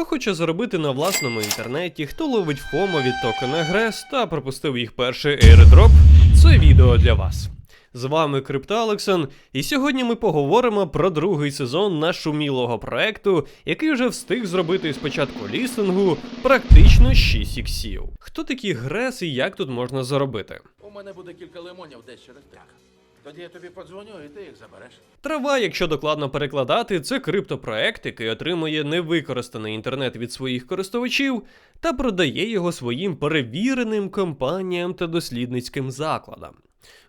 Хто хоче заробити на власному інтернеті, хто ловить фомо від токена Грес та пропустив їх перший airdrop, це відео для вас. З вами Криптоалексон, і сьогодні ми поговоримо про другий сезон нашумілого проекту, який вже встиг зробити з початку лістингу практично 6 іксів. Хто такі Грес і як тут можна заробити? У мене буде кілька лимонів десь через так. Тоді я тобі подзвоню і ти їх забереш. Трава, якщо докладно перекладати, це криптопроект, який отримує невикористаний інтернет від своїх користувачів та продає його своїм перевіреним компаніям та дослідницьким закладам.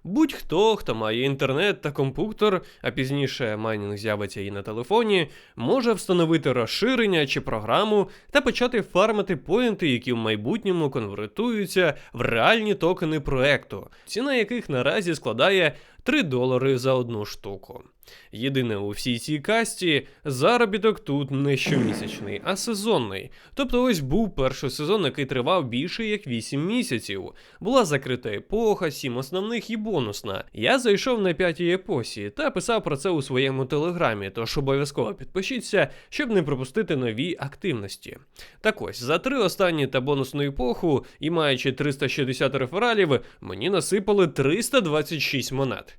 Будь-хто, хто має інтернет та комп'ютер, а пізніше майнінг з'явиться і на телефоні, може встановити розширення чи програму та почати фармити поінти, які в майбутньому конвертуються в реальні токени проекту, ціна яких наразі складає 3 долари за одну штуку. Єдине у всій цій касті заробіток тут не щомісячний, а сезонний. Тобто ось був перший сезон, який тривав більше як 8 місяців. Була закрита епоха, 7 основних і бонусна. Я зайшов на п'ятій епосі та писав про це у своєму телеграмі, тож обов'язково підпишіться, щоб не пропустити нові активності. Так ось, за три останні та бонусну епоху, і маючи 360 рефералів, мені насипали 326 монет.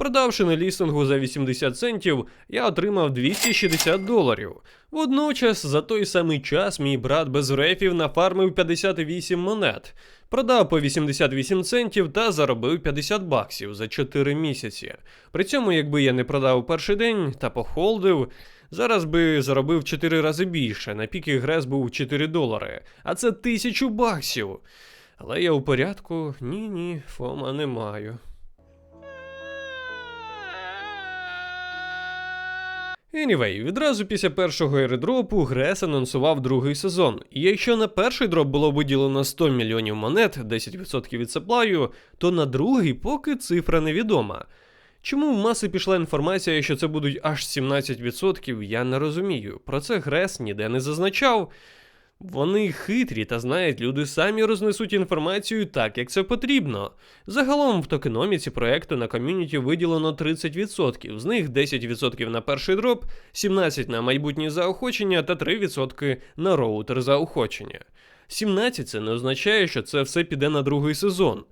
Продавши на лістингу за 80 центів, я отримав 260 доларів. Водночас, за той самий час, мій брат без рефів нафармив 58 монет, продав по 88 центів та заробив 50 баксів за 4 місяці. При цьому, якби я не продав перший день та похолдив, зараз би заробив 4 рази більше. На піки Грес був 4 долари, а це 1000 баксів. Але я у порядку, ні, ні, Фома не маю. Anyway, відразу після першого airdropу Грес анонсував другий сезон. І якщо на перший дроп було виділено 100 мільйонів монет, 10% від саплаю, то на другий поки цифра невідома. Чому в маси пішла інформація, що це будуть аж 17%, я не розумію. Про це Грес ніде не зазначав. Вони хитрі та знають, люди самі рознесуть інформацію так, як це потрібно. Загалом в токеноміці проекту на ком'юніті виділено 30%, з них 10% на перший дроп, 17% на майбутні заохочення та 3% на роутер заохочення. 17 це не означає, що це все піде на другий сезон.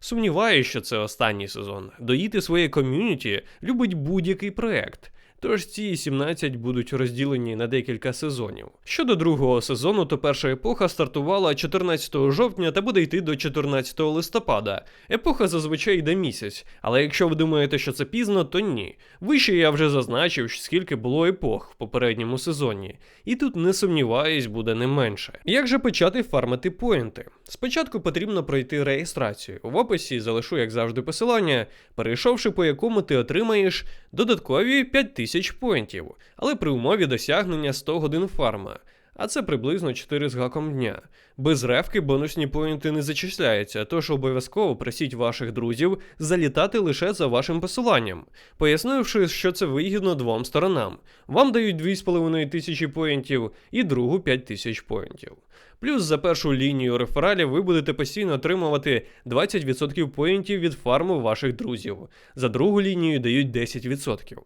Сумніваюся, що це останній сезон. Доїти своє ком'юніті любить будь-який проект. Тож ці 17 будуть розділені на декілька сезонів. Щодо другого сезону, то перша епоха стартувала 14 жовтня та буде йти до 14 листопада. Епоха зазвичай йде місяць, але якщо ви думаєте, що це пізно, то ні. Вище я вже зазначив, скільки було епох в попередньому сезоні, і тут не сумніваюсь, буде не менше. Як же почати фармити поінти? Спочатку потрібно пройти реєстрацію. В описі залишу, як завжди, посилання, перейшовши по якому ти отримаєш додаткові 5000 поінтів, але при умові досягнення 100 годин фарма. А це приблизно 4 з гаком дня. Без ревки бонусні поінти не зачисляються, тож обов'язково просіть ваших друзів залітати лише за вашим посиланням, пояснивши, що це вигідно двом сторонам. Вам дають 2,5 тисячі поінтів і другу 5 тисяч поінтів. Плюс за першу лінію рефералів ви будете постійно отримувати 20% поінтів від фарму ваших друзів. За другу лінію дають 10%.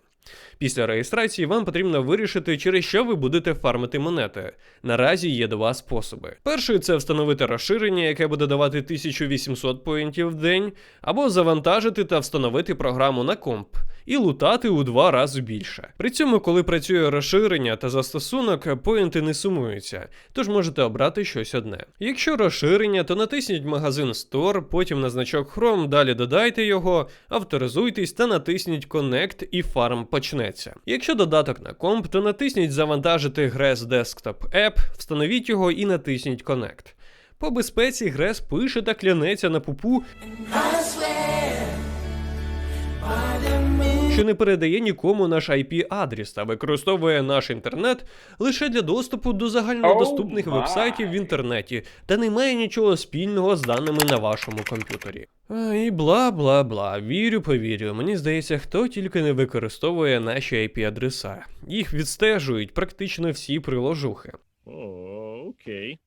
Після реєстрації вам потрібно вирішити, через що ви будете фармити монети. Наразі є два способи. Перший це встановити розширення, яке буде давати 1800 поінтів в день, або завантажити та встановити програму на комп і лутати у два рази більше. При цьому, коли працює розширення та застосунок, поінти не сумуються, тож можете обрати щось одне. Якщо розширення, то натисніть магазин Store, потім на значок Chrome, далі додайте його, авторизуйтесь та натисніть Connect і фарм почнеться. Якщо додаток на комп, то натисніть Завантажити GRES Desktop App, встановіть його і натисніть Connect. По безпеці Грес пише та клянеться на пупу, що не передає нікому наш IP-адрес та використовує наш інтернет лише для доступу до загальнодоступних Oh вебсайтів в інтернеті та не має нічого спільного з даними на вашому комп'ютері. І бла бла бла. Вірю, повірю. Мені здається, хто тільки не використовує наші IP-адреса. Їх відстежують практично всі приложухи. О, окей.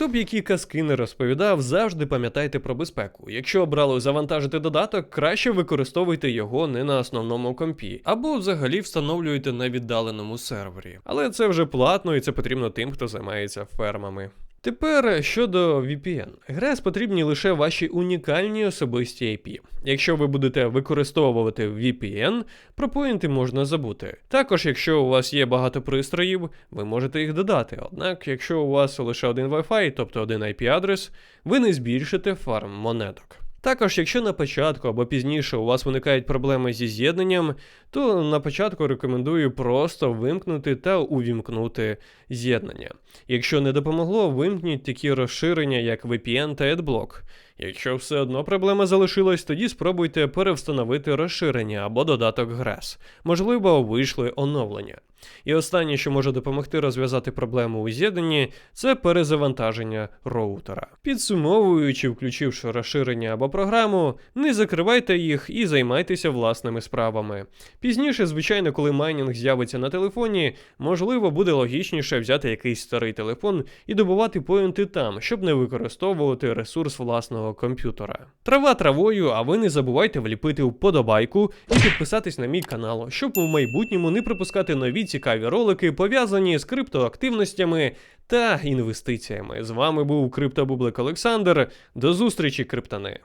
Хто б які казки не розповідав, завжди пам'ятайте про безпеку. Якщо обрали завантажити додаток, краще використовуйте його не на основному компі, або взагалі встановлюйте на віддаленому сервері. Але це вже платно і це потрібно тим, хто займається фермами. Тепер щодо VPN. ГРЕС потрібні лише ваші унікальні особисті IP. Якщо ви будете використовувати VPN, про поінти можна забути. Також, якщо у вас є багато пристроїв, ви можете їх додати. Однак, якщо у вас лише один Wi-Fi, тобто один IP-адрес, ви не збільшите фарм монеток. Також, якщо на початку або пізніше у вас виникають проблеми зі з'єднанням, то на початку рекомендую просто вимкнути та увімкнути з'єднання. Якщо не допомогло, вимкніть такі розширення, як VPN та AdBlock. Якщо все одно проблема залишилась, тоді спробуйте перевстановити розширення або додаток GRES. Можливо, вийшли оновлення. І останнє, що може допомогти розв'язати проблему у з'єднанні, це перезавантаження роутера. Підсумовуючи, включивши розширення або програму, не закривайте їх і займайтеся власними справами. Пізніше, звичайно, коли майнінг з'явиться на телефоні, можливо, буде логічніше взяти якийсь старий телефон і добувати поінти там, щоб не використовувати ресурс власного комп'ютера. Трава травою, а ви не забувайте вліпити вподобайку і підписатись на мій канал, щоб у майбутньому не пропускати нові цікаві ролики, пов'язані з криптоактивностями та інвестиціями. З вами був Криптобублик Олександр. До зустрічі, криптани!